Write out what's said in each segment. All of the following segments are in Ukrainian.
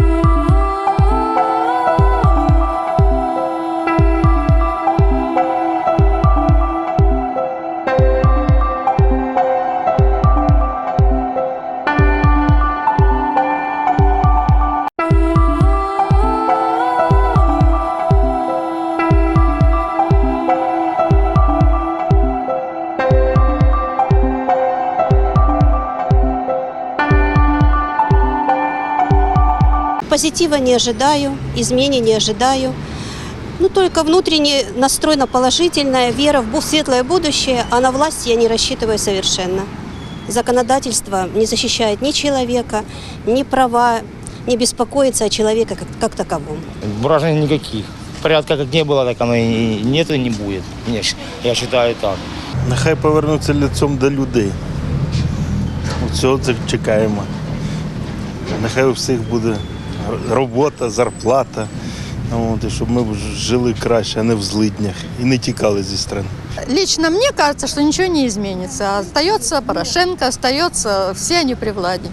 you. Позитива не ожидаю, изменений не ожидаю. Ну, только внутренний настрой на положительное, вера в бу- светлое будущее, а на власть я не рассчитываю совершенно. Законодательство не защищает ни человека, ни права, не беспокоится о человеке как, как таковом. Вражений никаких. Порядка как не было, так оно и нет и не будет. Я Я считаю так. Нехай повернуться лицом до людей. Цього це чекаємо. Нехай у всіх буде робота, зарплата. От, і щоб ми жили краще, а не в злиднях. І не тікали зі страни. Лично мне кажется, что ничего не изменится. Остается Порошенко, остается все они при владе.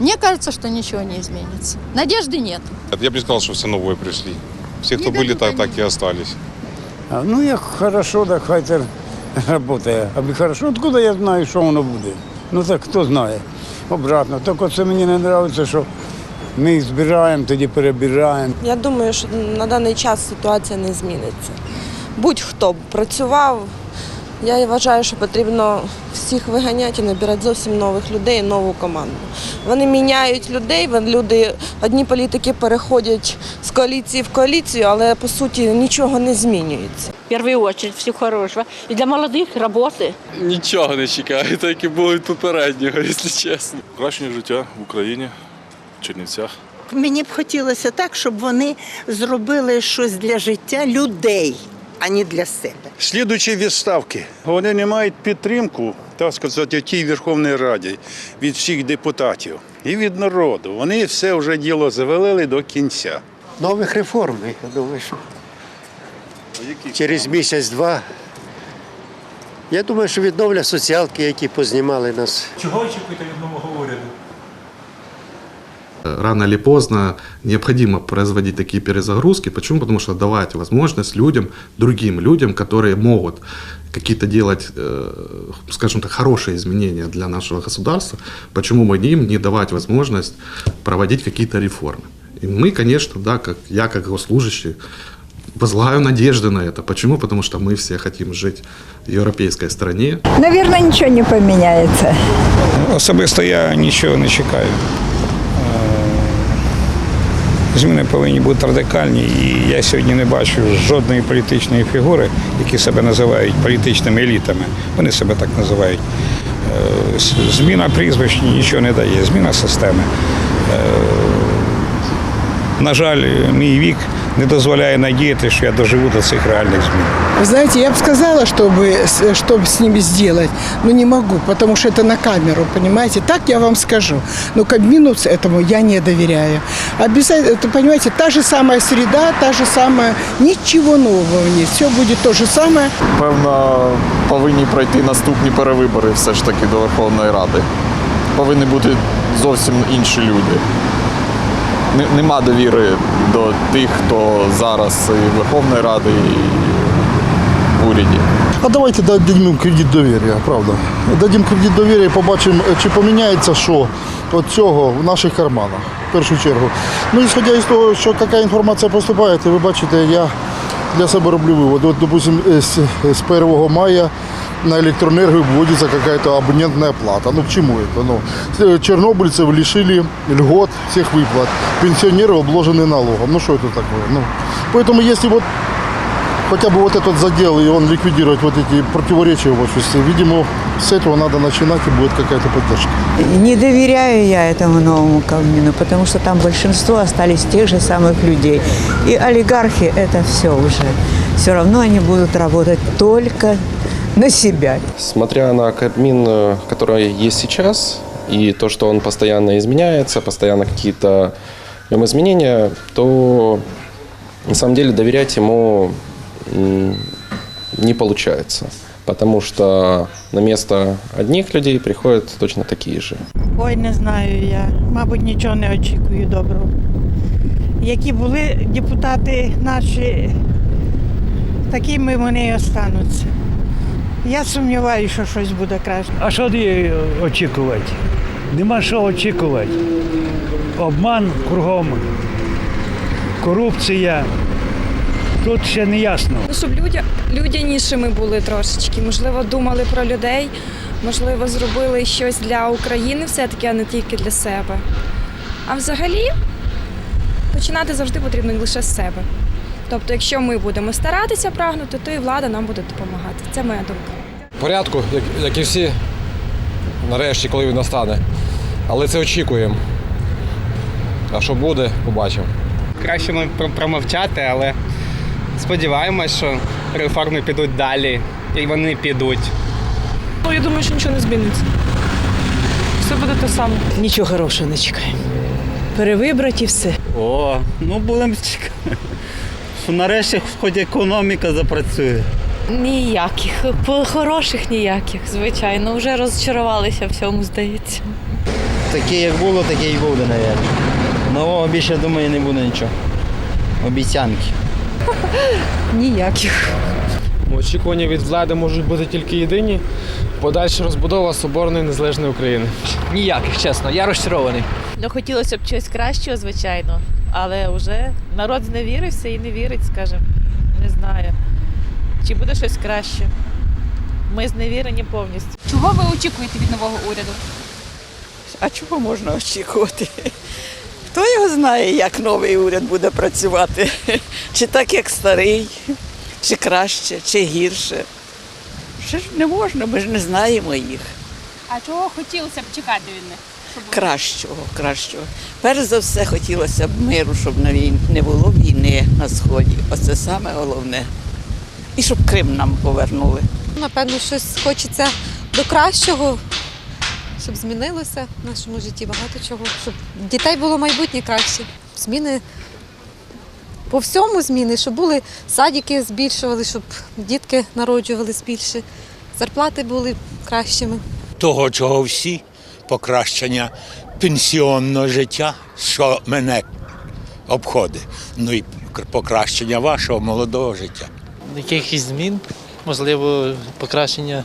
Мне кажется, что ничего не изменится. Надежды нет. Я бы не сказал, что все новые пришли. Все, Не кто были, дадут так, они. так и остались. А, Ну, як хорошо, так хай це працює. Аби хорошо, откуда я знаю, що воно буде? Ну так хто знає. Обратно. Так оце мені не подобається, що ми їх збираємо, тоді перебираємо. Я думаю, що на даний час ситуація не зміниться. Будь-хто б працював, я вважаю, що потрібно всіх виганяти і набирати зовсім нових людей, нову команду. Вони міняють людей, люди, одні політики переходять з коаліції в коаліцію, але по суті нічого не змінюється. В первую очередь всего хорошего. И для молодых работы. Нічого не чекаю, так і було від попереднього, якщо чесно. Кращення життя в Україні, Чернівцях. Мені б хотілося так, щоб вони зробили щось для життя людей, а не для себе. Слідуючі відставки. Вони не мають підтримку, так сказати, в тій Верховній Раді від всіх депутатів і від народу. Вони все вже діло завалили до кінця. нових реформ. Я думаю, що через місяць-два. Я думаю, що відновлять соціалки, які познімали нас. Чого очікуєте від нового уряду? Рано или поздно необходимо производить такие перезагрузки. Почему? Потому что давать возможность людям, другим людям, которые могут какие-то делать, э, скажем так, хорошие изменения для нашего государства, почему мы им не давать возможность проводить какие-то реформы. И мы, конечно, да, как я как госслужащий, возлагаю надежды на это. Почему? Потому что мы все хотим жить в европейской стране, Наверное, ничего не поменяется. Особисто я нічого не чекаю. Зміни повинні бути радикальні, і я сьогодні не бачу жодної політичної фігури, які себе називають політичними елітами. Вони себе так називають. Е, Зміна прізвищ нічого не дає, зміна системи. Е, На жаль, мій вік не дозволяє надіяти, що я доживу до цих реальних змін. Вы знаете, я бы сказала, чтобы, чтобы с ними сделать, но не могу, потому что это на камеру, понимаете? Так я вам скажу. Но Кабмину этому я не доверяю. Обязательно, это, понимаете, та же самая среда, та же самая, ничего нового нет. Все будет то же самое. Певно, повинні пройти наступні перевибори все ж таки до Верховної Ради. Повинні бути зовсім інші люди. Не- Нема довіри до тих, хто зараз і Верховної Ради, і в уряді. А давайте дадим кредит довір'я, правда. Дадим кредит довір'я і побачимо, чи поміняється що від цього в наших карманах, в першу чергу. Ну, ісходя із того, що яка інформація поступає, ви бачите, я для себе роблю вивод. От, допустим, з, з 1 мая на электроэнергию вводится какая-то абонентная плата. Ну к чему это? Ну, э, чернобыльцев лишили льгот, всех выплат. Пенсионеры обложены налогом. Ну что это такое? Ну, поэтому если вот хотя бы вот этот задел, и он ликвидировать вот эти противоречия в обществе, видимо, с этого надо начинать, и будет какая-то поддержка. Не доверяю я этому новому Кабмину, потому что там большинство остались тех же самых людей. И олигархи – это все уже. Все равно они будут работать только на себя. Смотря на Кабмин, э, который есть сейчас, и то, что он постоянно изменяется, постоянно какие-то в нем изменения, то на самом деле доверять ему м, не получается. потому что на место одних людей приходят точно такие же. Ой, не знаю я. Мабуть, нічого не очікую доброго. Які були депутати наші, такими вони і остануться. Я сумніваюся, що щось буде краще. А що очікувати? Нема що очікувати. Обман кругом, корупція. Тут ще не ясно. Ну, Щоб людя, людянішими були трошечки, можливо, думали про людей, можливо, зробили щось для України все-таки, а не тільки для себе. А взагалі починати завжди потрібно лише з себе. Тобто, якщо ми будемо старатися прагнути, то і влада нам буде допомагати. Це моя думка. порядку, як, як і всі, нарешті, коли він настане. Але це очікуємо. А що буде, побачимо. Краще ми промовчати, але сподіваємось, що реформи підуть далі, і вони підуть. Ну, я думаю, що нічого не зміниться. Все буде те саме. Нічого хорошого не чекаємо. Перевибрати і все. О, ну будемо чекати. Що нарешті хоч економіка запрацює. Ніяких, хороших ніяких, звичайно. Вже розчарувалися всьому, здається. Таке як було, таке і буде, мабуть. Нового більше, думаю, не буде нічого. Обіцянки. Ніяких. Очікування від влади можуть бути тільки єдині. Подальша розбудова соборної незалежної України. Ніяких, чесно, я розчарований. Ну, хотілося б чогось кращого, звичайно, але вже народ зневірився і не вірить, скажімо. Не знаю. Чи буде щось краще? Ми зневірені повністю. Чого ви очікуєте від нового уряду? А чого можна очікувати? Хто його знає, як новий уряд буде працювати? Чи так, як старий, чи краще, чи гірше? Ще ж не можна, ми ж не знаємо їх. А чого хотілося б чекати від них? Кращого, кращого. Перш за все хотілося б миру, щоб не було війни на сході. Оце саме головне. І щоб Крим нам повернули. Напевно, щось хочеться до кращого, щоб змінилося в нашому житті багато чого, щоб дітей було майбутнє краще. Зміни по всьому зміни, щоб були садики збільшували, щоб дітки народжувались більше, зарплати були кращими. Того, чого всі покращення пенсіонного життя, що мене обходить. Ну і покращення вашого молодого життя. Якихось змін, можливо, покращення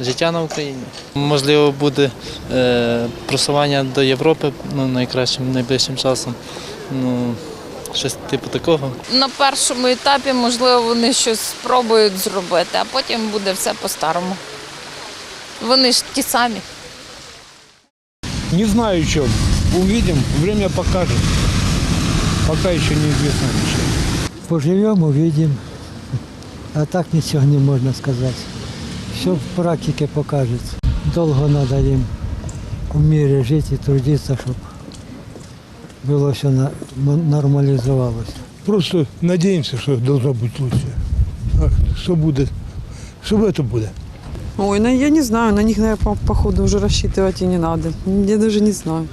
життя на Україні. Можливо, буде е, просування до Європи ну, найкращим найближчим часом. Ну, щось типу такого. На першому етапі, можливо, вони щось спробують зробити, а потім буде все по-старому. Вони ж ті самі. Не знаю, що. Увидим, время покажет. Пока еще неизвестно ничего. Поживемо, увидим. А так нічого не можна сказати. Все в практиці покажеться. Довго треба їм в мірі жити і трудитися, щоб було все на- нормалізувалося. Просто надеемся, что должно быть лучше. А что будет? Что это будет? Ой, ну я не знаю, на них, наверное, по, походу уже рассчитывать и не надо. Я даже не знаю.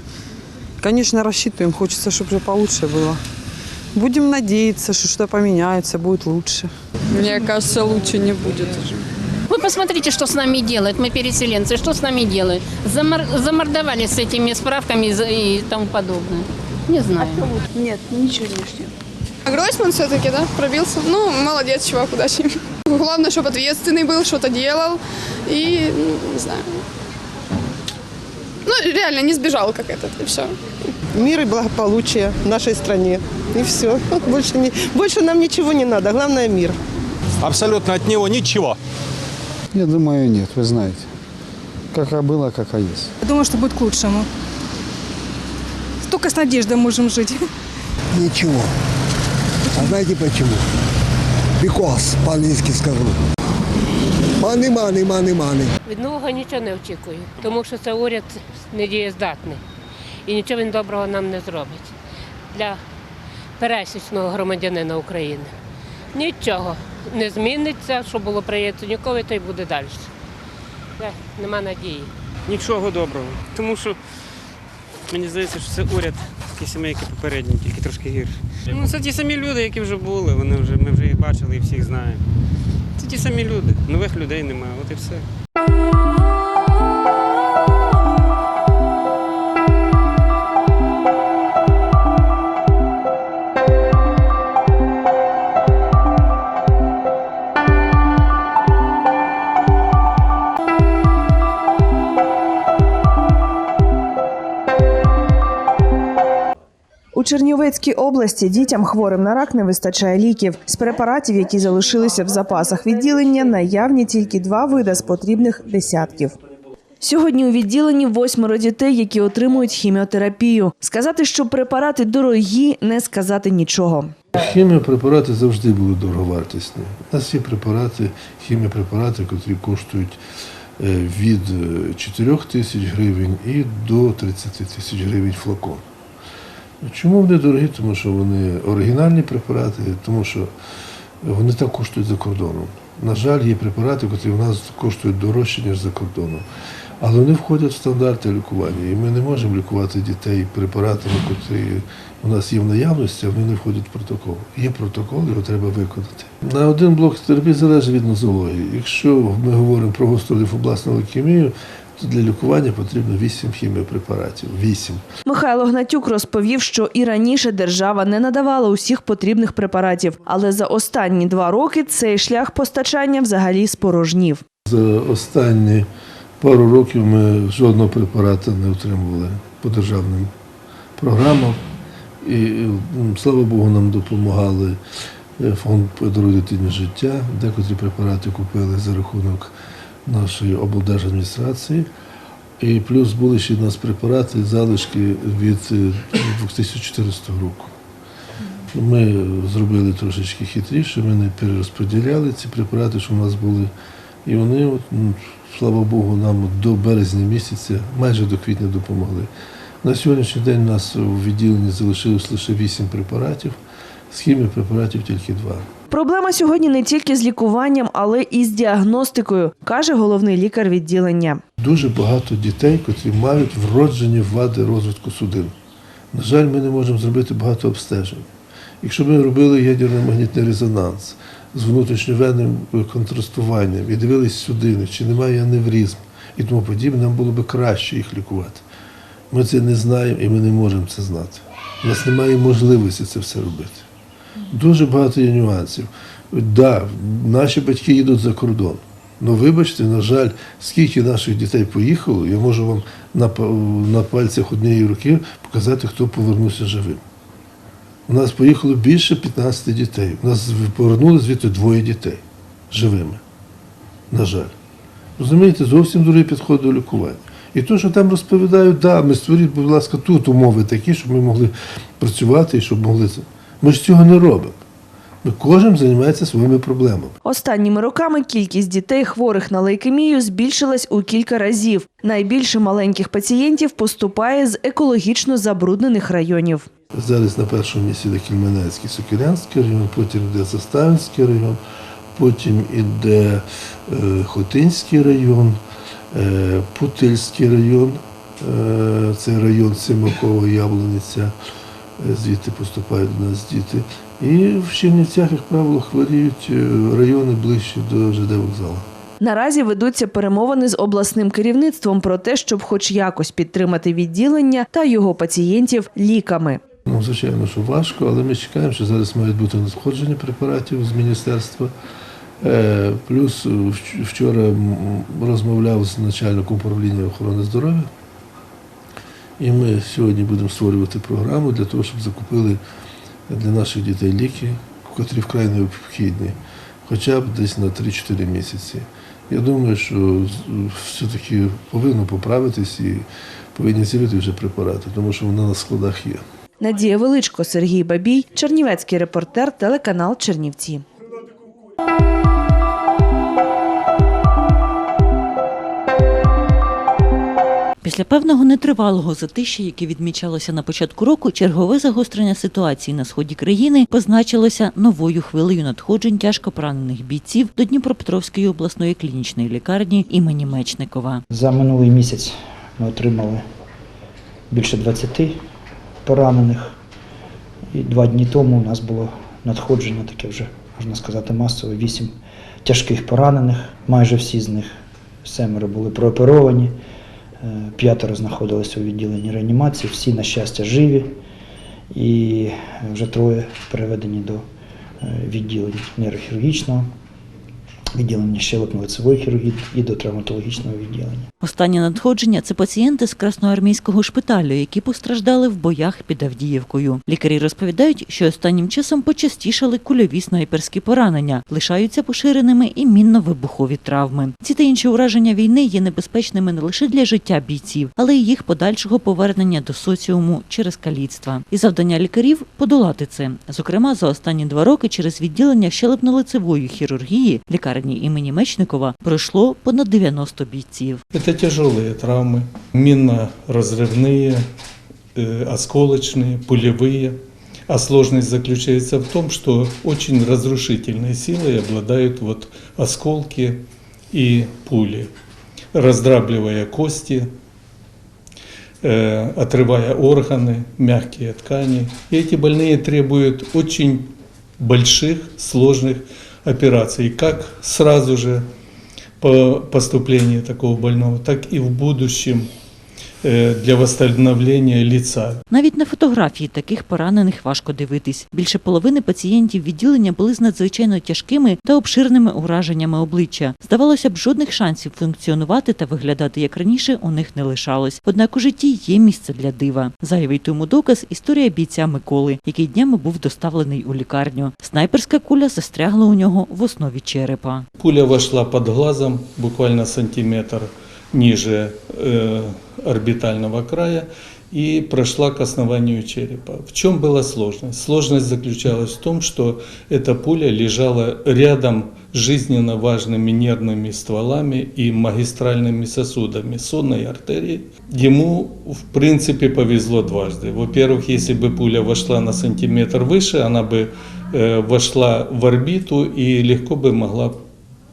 Конечно, рассчитываем, хочется, чтобы уже получше было. Будем надеяться, что что-то поменяется, будет лучше. Мне кажется, лучше не будет уже. Вы посмотрите, что с нами делают, мы переселенцы, что с нами делают. Замор- замордовали с этими справками и тому подобное. Не знаю. Нет, нічого лишнього. Гройсман все-таки, да, пробился. Ну, молодец, чувак, удачи. Главное, чтобы ответственный был, что-то делал. И, ну, не знаю. Ну, реально, не сбежал как этот, и все. Мир и благополучие в нашей стране. И все. Больше, не, больше нам ничего не надо. Главное мир. Абсолютно от нього нічого. Я думаю, нет, вы знаете. Как было, как есть. Я думаю, что будет к лучшему. Только с надеждой можем жить. Ничего. А знаете почему? Because, по-английски скажу. Money, money, money, money. Від нового нічого не очікую, тому що це уряд недієздатний і нічого він доброго нам не зробить для пересічного громадянина України. Нічого не зміниться, що було при Яценюкові, то й буде далі. Це нема надії. Нічого доброго. Тому що мені здається, що це уряд такий самий, як і попередній, тільки трошки гірший. Ну, це ті самі люди, які вже були. Вони вже ми вже їх бачили і всіх знаємо. Це ті самі люди. Нових людей немає, от і все. Чернівецькій області дітям хворим на рак не вистачає ліків. З препаратів, які залишилися в запасах відділення, наявні тільки два види з потрібних десятків. Сьогодні у відділенні восьмеро дітей, які отримують хіміотерапію. Сказати, що препарати дорогі, не сказати нічого. Хіміопрепарати завжди були дороговартісні. У нас є препарати, хіміопрепарати, які коштують е, від е, 4 тисяч гривень і до 30 тисяч гривень флакон. Чому вони дорогі? Тому що вони оригінальні препарати, тому що вони так коштують за кордоном. На жаль, є препарати, які в нас коштують дорожче, ніж за кордоном. Але вони входять в стандарти лікування. І ми не можемо лікувати дітей препаратами, які у нас є в наявності, а вони не входять в протокол. Є протокол, його треба виконати. На один блок терапії залежить від нозології. Якщо ми говоримо про гостру лімфобластну лейкемію, то для лікування потрібно 8 хіміопрепаратів. 8. Михайло Гнатюк розповів, що і раніше держава не надавала усіх потрібних препаратів, але за останні два роки цей шлях постачання взагалі спорожнів. За останні пару років ми жодного препарата не отримували по державним програмам. І слава Богу, нам допомагали е, фонд «Подаруй дитині життя. Декотрі препарати купили за рахунок нашої облдержадміністрації. І плюс були ще в нас препарати, залишки від е, 2014 року. Ми зробили трошечки хитріше, ми не перерозподіляли ці препарати, що в нас були. І вони, от, ну, слава Богу, нам до березня місяця, майже до квітня допомогли. На сьогоднішній день у нас у відділенні залишилось лише 8 препаратів, з хіміопрепаратів тільки 2. Проблема сьогодні не тільки з лікуванням, але і з діагностикою, каже головний лікар відділення. Дуже багато дітей, котрі мають вроджені вади розвитку судин. На жаль, ми не можемо зробити багато обстежень. Якщо б ми робили ядерно-магнітний резонанс з внутрішньовенним контрастуванням і дивились судини, чи немає аневризм і тому подібне, нам було б краще їх лікувати. Ми це не знаємо і ми не можемо це знати. У нас немає можливості це все робити. Дуже багато є нюансів. Да, наші батьки їдуть за кордон. Ну, вибачте, на жаль, скільки наших дітей поїхало, я можу вам на, на пальцях однієї руки показати, хто повернувся живим. У нас поїхало більше 15 дітей. У нас повернули звідти двоє дітей живими. На жаль. Розумієте, зовсім другий підход до лікування. І те, що там розповідають, да, ми створіть, будь ласка, тут умови такі, щоб ми могли працювати і щоб могли це. Ми ж цього не робимо. Ми кожен займається своїми проблемами. Останніми роками кількість дітей, хворих на лейкемію, збільшилась у кілька разів. Найбільше маленьких пацієнтів поступає з екологічно забруднених районів. Зараз на першому місці йде Кільменецький Сокирянський район, потім йде Заставинський район, потім йде е, Хотинський район, е, Путильський район, е, це район Симакова, Яблуниця, звідти поступають до нас діти. І в Чернівцях, як правило, хворіють е, райони ближчі до ЖД вокзалу. Наразі ведуться перемовини з обласним керівництвом про те, щоб хоч якось підтримати відділення та його пацієнтів ліками. Ну, звичайно, що важко, але ми чекаємо, що зараз мають бути надходження препаратів з міністерства. Е, Плюс вчора розмовляв з начальником управління охорони здоров'я. І ми сьогодні будемо створювати програму для того, щоб закупили для наших дітей ліки, котрі вкрай необхідні, хоча б десь на 3-4 місяці. Я думаю, що все-таки повинно поправитись і повинні з'явити вже препарати, тому що вони на складах є. Надія Величко, Сергій Бабій, Чернівецький репортер, телеканал Чернівці. Після певного нетривалого затища, яке відмічалося на початку року, чергове загострення ситуації на сході країни позначилося новою хвилею надходжень тяжко поранених бійців до Дніпропетровської обласної клінічної лікарні імені Мечникова. За минулий місяць ми отримали більше 20 поранених. І два дні тому у нас було надходження таке вже можна сказати, масово, вісім тяжких поранених, майже всі з них семеро були прооперовані, п'ятеро знаходилися у відділенні реанімації, всі, на щастя, живі, і вже троє переведені до е, відділень нейрохірургічного, відділення щелепно-лицевої хірургії і до травматологічного відділення. Останнє надходження це пацієнти з красноармійського шпиталю, які постраждали в боях під Авдіївкою. Лікарі розповідають, що останнім часом почастішали кульові снайперські поранення, лишаються поширеними і мінно-вибухові травми. Ці та інші ураження війни є небезпечними не лише для життя бійців, але й їх подальшого повернення до соціуму через каліцтва. І завдання лікарів подолати це. Зокрема, за останні два роки через відділення щелепно-лицевої хірургії лікарні імені Мечникова пройшло понад 90 бійців. Это тяжелые травмы, минно-разрывные, э, осколочные, пулевые. А сложность заключается в том, что очень разрушительной силой обладают вот осколки и пули, раздрабливая кости, э, отрывая органы, мягкие ткани. И эти больные требуют очень больших, сложных операций, как сразу же по поступлению такого больного, так и в будущем для восстановления лица. Навіть на фотографії таких поранених важко дивитись. Більше половини пацієнтів відділення були з надзвичайно тяжкими та обширними ураженнями обличчя. Здавалося б, жодних шансів функціонувати та виглядати як раніше у них не лишалось. Однак у житті є місце для дива. Зайвий тому доказ історія бійця Миколи, який днями був доставлений у лікарню. Снайперська куля застрягла у нього в основі черепа. Пуля вошла под глазом буквально сантиметр ниже э, орбитального края и прошла к основанию черепа. В чем была сложность? Сложность заключалась в том, что эта пуля лежала рядом с жизненно важными нервными стволами и магистральными сосудами сонной артерии. Ему, в принципе, повезло дважды. Во-первых, если бы пуля вошла на сантиметр выше, она бы э, вошла в орбиту и легко бы могла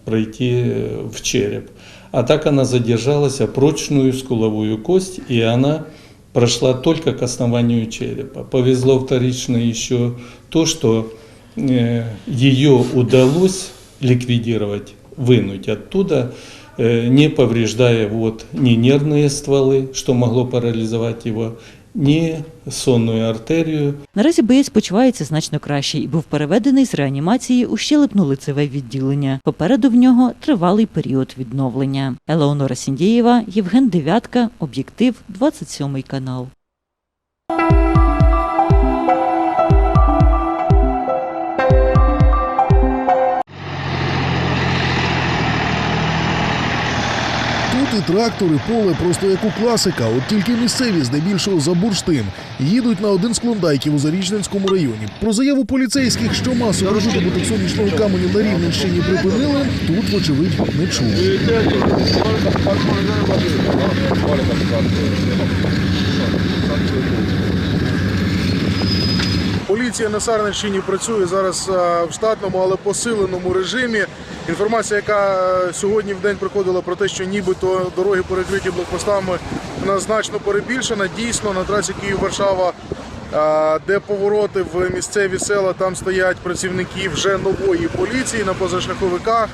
пройти э, в череп. А так она задержалась о прочную скуловую кость, и она прошла только к основанию черепа. Повезло вторично еще то, что э, ее удалось ликвидировать, вынуть оттуда, э, не повреждая вот ни нервные стволы, что могло парализовать его, ни сонною артерією. Наразі боєць почувається значно краще і був переведений з реанімації у щелепно-лицеве відділення. Попереду в нього тривалий період відновлення. Елеонора Сіндєєва, Євген Девятка, Об'єктив, 27 канал. Трактор, і поле просто як у класика, от тільки місцеві, здебільшого за бурштин, їдуть на один з клондайків у Зарічненському районі. Про заяву поліцейських, що масовий видобуток сонячного каменю на Рівненщині припинили, тут, вочевидь, не чули. Поліція на Сарненщині працює зараз в штатному, але посиленому режимі. Інформація, яка е, сьогодні в день приходила про те, що нібито дороги перекриті блокпостами, вона значно перебільшена. Дійсно, на трасі Київ-Варшава, е, де повороти в місцеві села, там стоять працівники вже нової поліції на позашляховиках.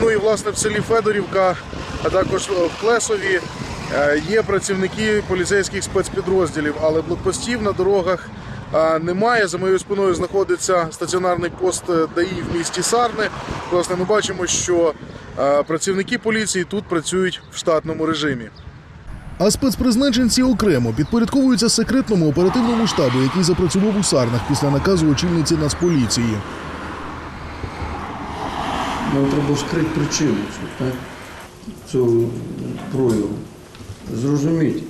Ну і власне в селі Федорівка, а також в Клесові е, є працівники поліцейських спецпідрозділів, але блокпостів на дорогах немає. За моєю спиною знаходиться стаціонарний пост е, ДАІ в місті Сарни. Власне, ми бачимо, що е, працівники поліції тут працюють в штатному режимі. А спецпризначенці окремо підпорядковуються секретному оперативному штабу, який запрацював у Сарнах після наказу очільниці Нацполіції. Нам треба скрити причину так? цього прояву. Зрозуміти,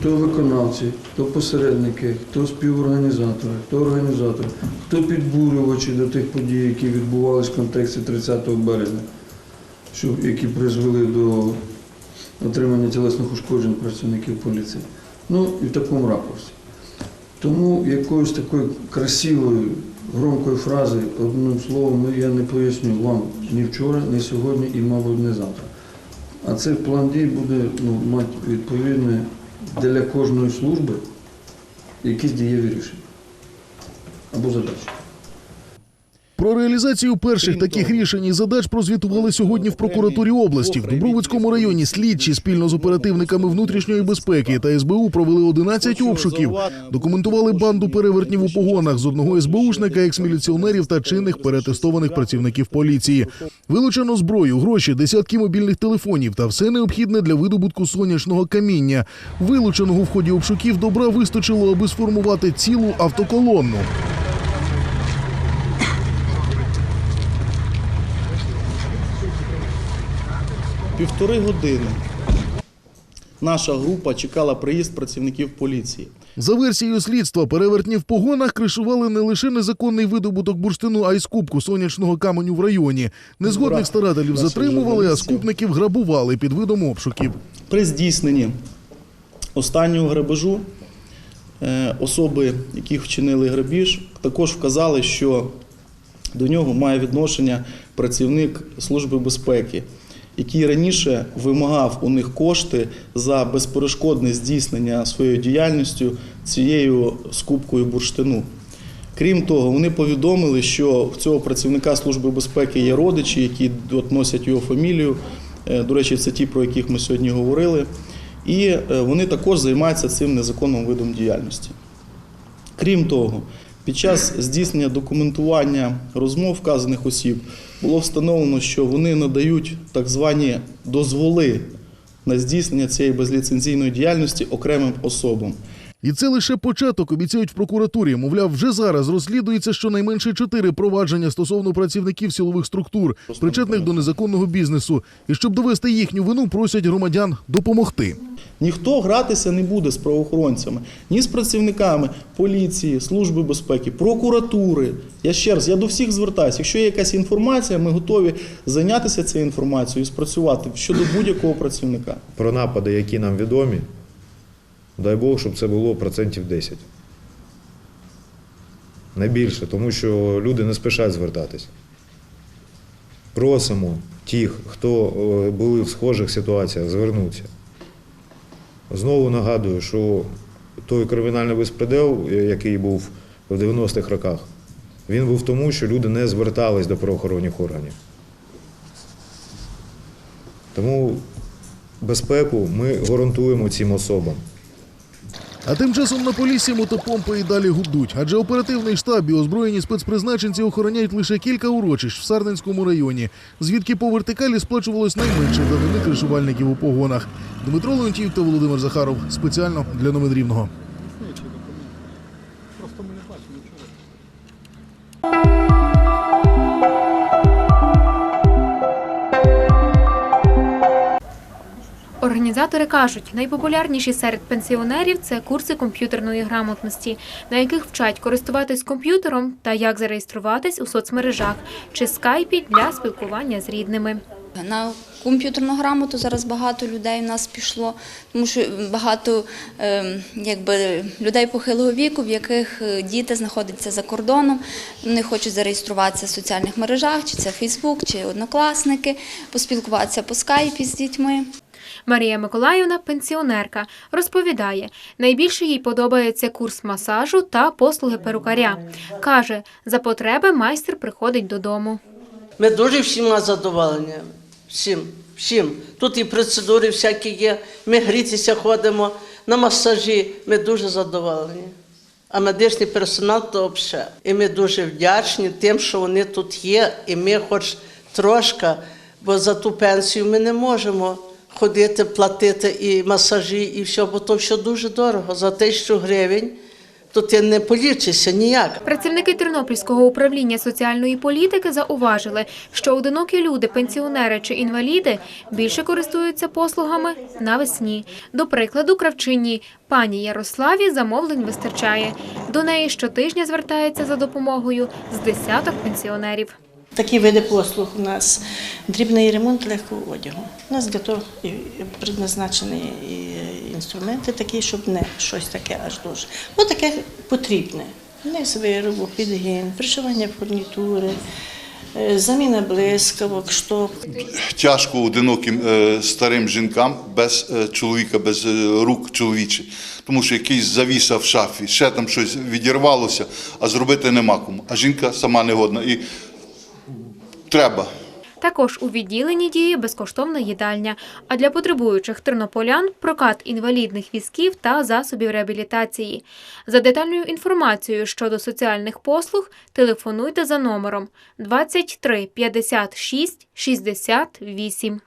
хто виконавці, хто посередники, хто співорганізатори, хто організатори, хто підбурювачі до тих подій, які відбувалися в контексті 30 березня, які призвели до отримання тілесних ушкоджень працівників поліції. Ну і в такому ракурсі. Тому якоїсь такої красивої, громкої фрази, одним словом, ну, я не поясню вам ні вчора, ні сьогодні і, мабуть, не завтра. А цей план дій буде ну, мати відповідне для кожної служби якісь дієві рішення або задачі. Про реалізацію перших таких рішень і задач прозвітували сьогодні в прокуратурі області. В Дубровицькому районі слідчі спільно з оперативниками внутрішньої безпеки та СБУ провели 11 обшуків. Документували банду перевертнів у погонах з одного СБУшника, екс-міліціонерів та чинних перетестованих працівників поліції. Вилучено зброю, гроші, десятки мобільних телефонів та все необхідне для видобутку сонячного каміння. Вилученого в ході обшуків добра вистачило, аби сформувати цілу автоколонну. Півтори години наша група чекала приїзд працівників поліції. За версією слідства, перевертні в погонах кришували не лише незаконний видобуток бурштину, а й скупку сонячного каменю в районі. Незгодних старателів затримували, а скупників грабували під видом обшуків. При здійсненні останнього грабежу е, особи, які вчинили грабіж, також вказали, що до нього має відношення працівник Служби безпеки, який раніше вимагав у них кошти за безперешкодне здійснення своєю діяльністю цією скупкою бурштину. Крім того, вони повідомили, що в цього працівника Служби безпеки є родичі, які носять його фамілію. Е, До речі, це ті, про яких ми сьогодні говорили. І е, вони також займаються цим незаконним видом діяльності. Крім того, під час здійснення документування розмов вказаних осіб було встановлено, що вони надають так звані дозволи на здійснення цієї безліцензійної діяльності окремим особам. І це лише початок, обіцяють в прокуратурі. Мовляв, вже зараз розслідується щонайменше чотири провадження стосовно працівників силових структур, причетних до незаконного бізнесу. І щоб довести їхню вину, просять громадян допомогти. Ніхто гратися не буде з правоохоронцями, ні з працівниками поліції, служби безпеки, прокуратури. Я ще раз, я до всіх звертаюся. Якщо є якась інформація, ми готові зайнятися цією інформацією і спрацювати щодо будь-якого працівника. про напади, які нам відомі, дай Бог, щоб це було процентів 10. Найбільше, тому що люди не спішать звертатись. Просимо тих, хто е, були в схожих ситуаціях, звернутися. Знову нагадую, що той кримінальний безпредел, е, який був в 90-х роках, він був тому, що люди не звертались до правоохоронних органів. Тому безпеку ми гарантуємо цим особам. А тим часом на полісі мотопомпи і далі гудуть, адже оперативний штаб і озброєні спецпризначенці охороняють лише кілька урочищ в Сарненському районі, звідки по вертикалі сплачувалось найменше данини кришувальників у погонах. Дмитро Леонтів та Володимир Захаров спеціально для новин Рівного. Організатори кажуть, найпопулярніші серед пенсіонерів це курси комп'ютерної грамотності, на яких вчать користуватись комп'ютером та як зареєструватись у соцмережах чи скайпі для спілкування з рідними. На комп'ютерну грамоту зараз багато людей в нас пішло, тому що багато е, якби, людей похилого віку, в яких е, діти знаходяться за кордоном, вони хочуть зареєструватися в соціальних мережах, чи це Фейсбук, чи однокласники, поспілкуватися по скайпі з дітьми. Марія Миколаївна, пенсіонерка, розповідає, найбільше їй подобається курс масажу та послуги перукаря. Каже, за потреби майстер приходить додому. Ми дуже всіма задоволені. Всім, всім. Тут і процедури всякі є. Ми грітися ходимо на масажі. Ми дуже задоволені. А медичний персонал то взагалі. І ми дуже вдячні тим, що вони тут є, і ми хоч трошки, бо за ту пенсію ми не можемо ходити, платити і масажі, і все, бо то все дуже дорого. За тисячу гривень то ти не полічишся ніяк. Працівники Тернопільського управління соціальної політики зауважили, що одинокі люди, пенсіонери чи інваліди більше користуються послугами навесні. До прикладу, кравчині пані Ярославі замовлень вистачає. До неї щотижня звертається за допомогою з десяток пенсіонерів. Такі види послуг у нас дрібний ремонт легкого одягу. У нас для того і предназначені і інструменти такі, щоб не щось таке аж дуже. Ну таке потрібне. Низ виробу, підгін, пришивання фурнітури, е, заміна блискавок, штоп. тяжко одиноким е, старим жінкам без е, чоловіка, без рук чоловічих. Тому що якийсь завіса в шафі, ще там щось відірвалося, а зробити нема кому. А жінка сама не годна. Треба. Також у відділенні діє безкоштовна їдальня, а для потребуючих тернополян прокат інвалідних візків та засобів реабілітації. За детальною інформацією щодо соціальних послуг телефонуйте за номером 23 56 68.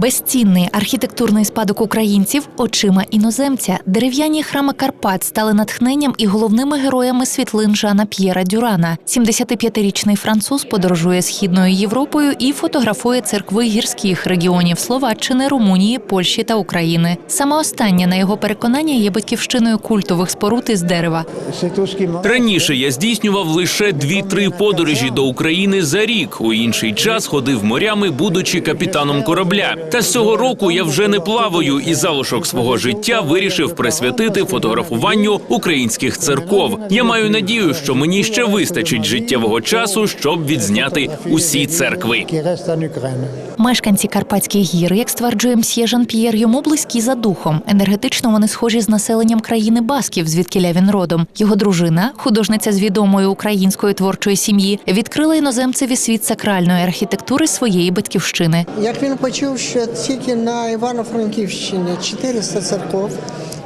Безцінний архітектурний спадок українців очима іноземця. Дерев'яні храми Карпат стали натхненням і головними героями світлин Жана П'єра Дюрана. 75-річний француз подорожує східною Європою і фотографує церкви гірських регіонів Словаччини, Румунії, Польщі та України. Саме останнє, на його переконання, є батьківщиною культових споруд із дерева. Раніше я здійснював лише дві-три подорожі до України за рік. У інший час ходив морями, будучи капітаном корабля. Та з цього року я вже не плаваю і залишок свого життя вирішив присвятити фотографуванню українських церков. Я маю надію, що мені ще вистачить життєвого часу, щоб відзняти усі церкви. Мешканці Карпатських гір, як стверджує мсьє Жан П'єр, йому близькі за духом. Енергетично вони схожі з населенням країни Басків, звідкиля він родом. Його дружина, художниця з відомої української творчої сім'ї, відкрила іноземцеві світ сакральної архітектури своєї батьківщини. Як він почув, що тільки на Івано-Франківщині 400 церков,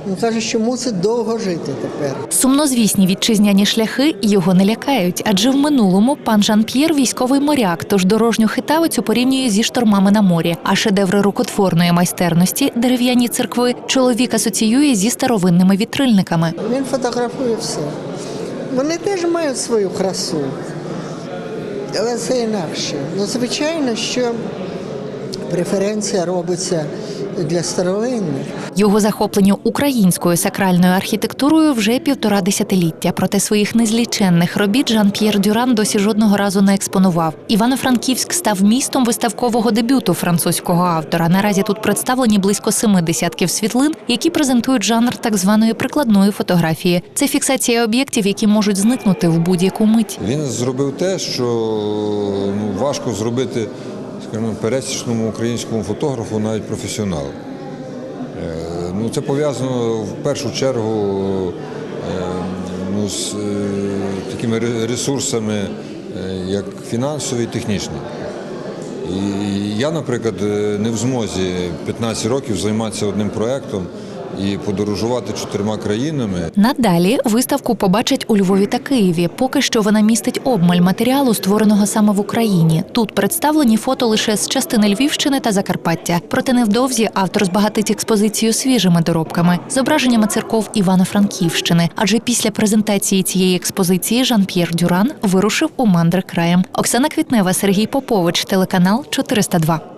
він каже, що мусить довго жити тепер. Сумнозвісні вітчизняні шляхи його не лякають, адже в минулому пан Жан П'єр військовий моряк, тож дорожню хитавицю порівнює зі штормами на морі. А шедеври рукотворної майстерності, дерев'яні церкви, чоловік асоціює зі старовинними вітрильниками. Він фотографує все. Вони теж мають свою красу, але це інакше. Ну, звичайно, що преференція робиться для старовинних. Його захопленню українською сакральною архітектурою вже півтора десятиліття. Проте своїх незліченних робіт Жан П'єр Дюран досі жодного разу не експонував. Івано-Франківськ став містом виставкового дебюту французького автора. Наразі тут представлені близько семи десятків світлин, які презентують жанр так званої прикладної фотографії. Це фіксація об'єктів, які можуть зникнути в будь-яку мить. Він зробив те, що ну, важко зробити скажімо, пересічному українському фотографу, навіть професіоналу. Е, Ну, це пов'язано в першу чергу е, ну, з е, такими ресурсами, як фінансові і технічні. І я, наприклад, не в змозі 15 років займатися одним проєктом і подорожувати чотирма країнами. Надалі виставку побачать у Львові та Києві. Поки що вона містить обмаль матеріалу, створеного саме в Україні. Тут представлені фото лише з частини Львівщини та Закарпаття. Проте невдовзі автор збагатить експозицію свіжими доробками, зображеннями церков Івано-Франківщини. Адже після презентації цієї експозиції Жан-П'єр Дюран вирушив у мандри краєм. Оксана Квітнева, Сергій Попович, телеканал 402.